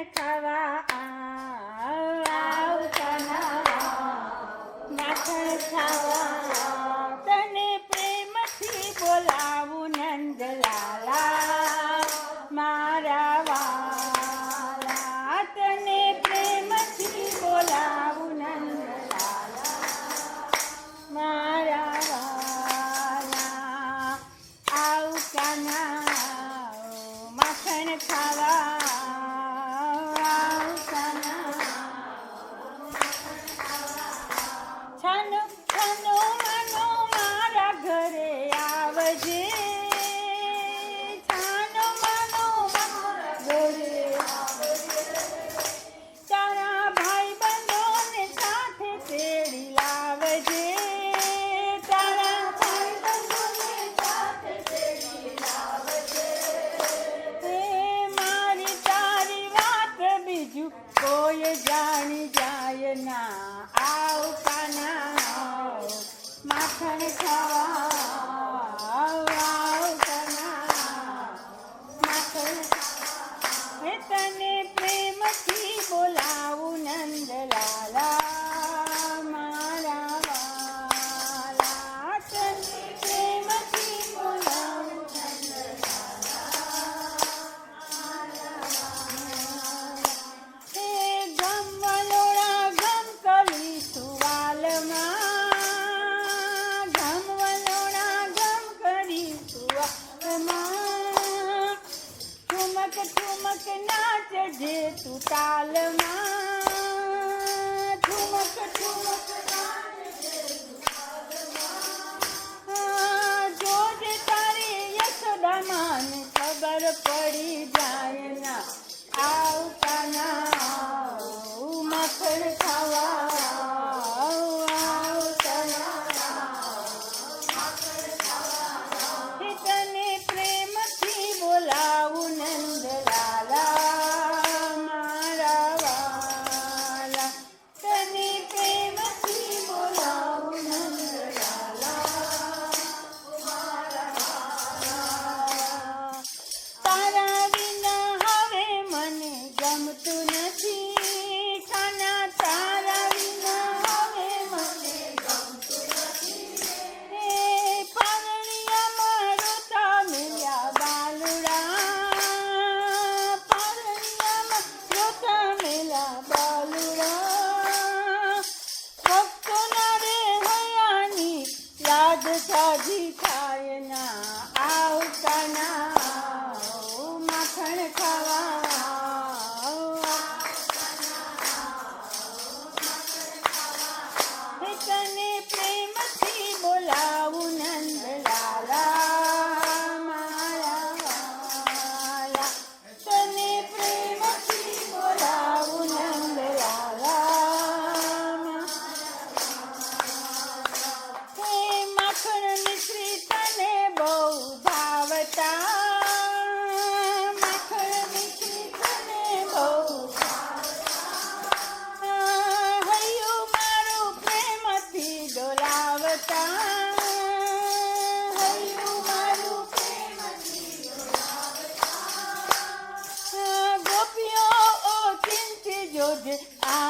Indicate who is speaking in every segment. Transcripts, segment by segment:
Speaker 1: America. છું તાલમાં ઠુમક ઠુમક જોજ તારી યશોદામાં ખબર પડી. Get out. I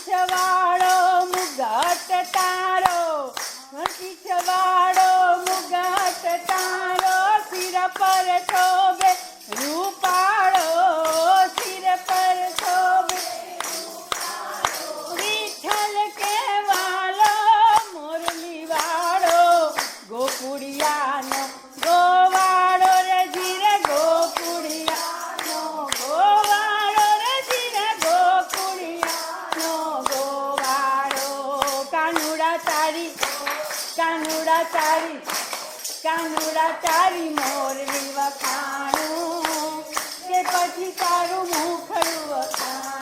Speaker 1: છવાડો મુગટ તારો હસી છવાડો મુગટ તારો સિર પર છો. કાનુડા તારી કાનુડા તારી મોરલી વખાણું કે પછી તારું મુખડું વખાણું